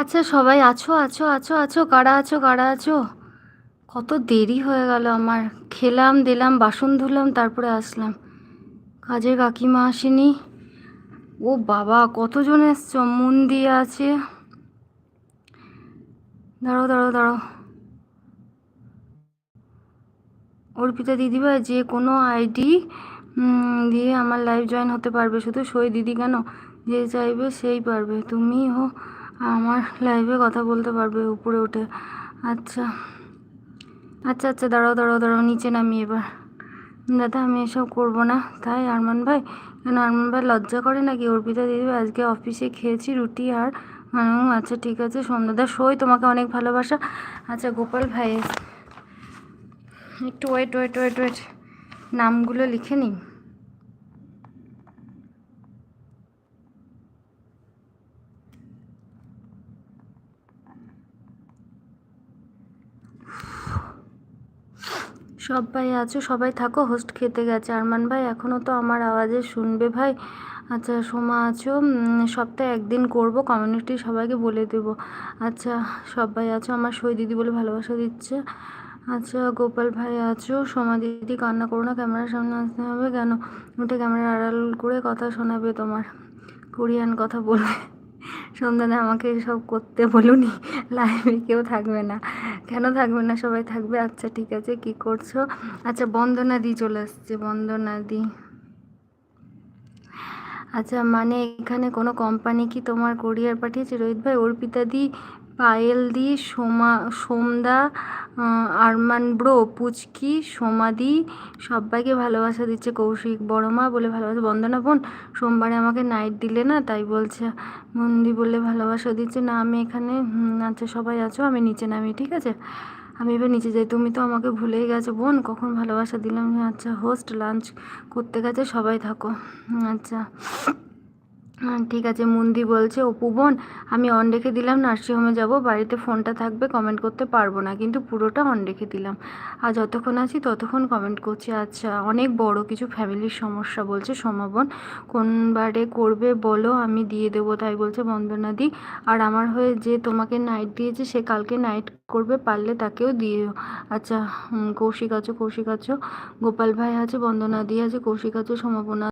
আচ্ছা সবাই আছো আছো আছো আছো, কারা আছো কারা আছো? কত দেরি হয়ে গেল আমার। খেলাম, দিলাম, বাসন ধুলাম, তারপরে আসলাম। কাজে কাকিমা আসেনি। ও বাবা, কতজন এসছ? মন দিয়ে আছে। দাঁড়াও দাঁড়াও দাঁড়াও। অর্পিতা দিদিভাই, যে কোনো আইডি দিয়ে আমার লাইভ জয়েন হতে পারবে। শুধু সই দিদি কেন? যে চাইবে সেই পারবে। তুমিও আমার লাইভে কথা বলতে পারবে উপরে উঠে। আচ্ছা। আচ্ছা আচ্ছা দাঁড়াও দাঁড়াও দাঁড়াও, নিচে নামি এবার। দাদা, আমি এসব করব না। তাই আরমান ভাই, কেন আরমান ভাই লজ্জা করে নাকি? অর্পিতা দিদি, আজকে অফিসে খেয়েছি রুটি আর আচ্ছা ঠিক আছে সন্ধ্যাদা সই তোমাকে অনেক ভালোবাসা। আচ্ছা গোপাল ভাই, একটু ওয়েট ওয়েট ওয়েট ওয়েট নামগুলো লিখে নিই সবাই আছো? সবাই থাকো হোস্ট খেতে গেছে। আরমান ভাই এখনও তো আমার আওয়াজে শুনবে ভাই। আচ্ছা সোমা আছো? সপ্তাহে একদিন করব কমিউনিটি সবাইকে বলে দেব। আচ্ছা সবাই আছো? আমার সই দিদি বলে ভালোবাসা দিচ্ছে। আচ্ছা গোপাল ভাই আছো? সোমা দিদি, কান্না করো না, ক্যামেরার সামনে আসতে হবে কেন? উঠে ক্যামেরা আড়াল করে কথা শোনাবে তোমার। কোরিয়ান কথা বলবে। সন্ধানে আমাকে সব করতে বলুনি। লাইভে কেউ থাকবে না। কেন থাকবে না? সবাই থাকবে। আচ্ছা ঠিক আছে, কি করছ? আচ্ছা বন্দনা দি চলে আসছে, বন্দনা দি। আচ্ছা মানে এখানে কোনো কোম্পানি কি তোমার কোরিয়ার পাঠিয়েছে? রোহিত ভাই, অর্পিতা দি, পায়েল দি, সোমা, সোমদা আরমান ব্রো, পুচকি, সোমাদি সবাইকে ভালোবাসা দিচ্ছে কৌশিক বড় মা বলে ভালোবাসা, বন্দনা বোন, সোমবারে আমাকে নাইট দিলে না, তাই বলছে, মন্দি বলে ভালোবাসা দিচ্ছে, না, আমি এখানে আচ্ছা সবাই আছো, আমি নিচে নামি, ঠিক আছে? আমি এবার নিচে যাই, তুমি তো আমাকে ভুলেই গেছো বোন, কখন ভালোবাসা দিলাম? আচ্ছা হোস্ট লাঞ্চ করতে গেছে, সবাই থাকো আচ্ছা। ঠিক আছে, মন্দি বলছে, অপু বোন, আমি অন রেখে দিলাম নার্সিংহোমে যাব, বাড়িতে ফোনটা থাকবে কমেন্ট করতে পারব না, কিন্তু পুরোটা অন রেখে দিলাম। আর যতক্ষণ আছি, ততক্ষণ কমেন্ট করছি আচ্ছা অনেক বড় কিছু ফ্যামিলির সমস্যা, বলছে সমাবন কোন বারে করবে বলো, আমি দিয়ে দেবো, তাই বলছে বন্দনা দি আর আমার হয়ে যে তোমাকে নাইট দিয়েছে, সে কালকে নাইট করবে, পারলে তাকেও দিও। আচ্ছা কৌশিক আছো কৌশিক আছো। গোপাল ভাই আছে বন্দনা দি আছে, কৌশিক আছে সমাপনা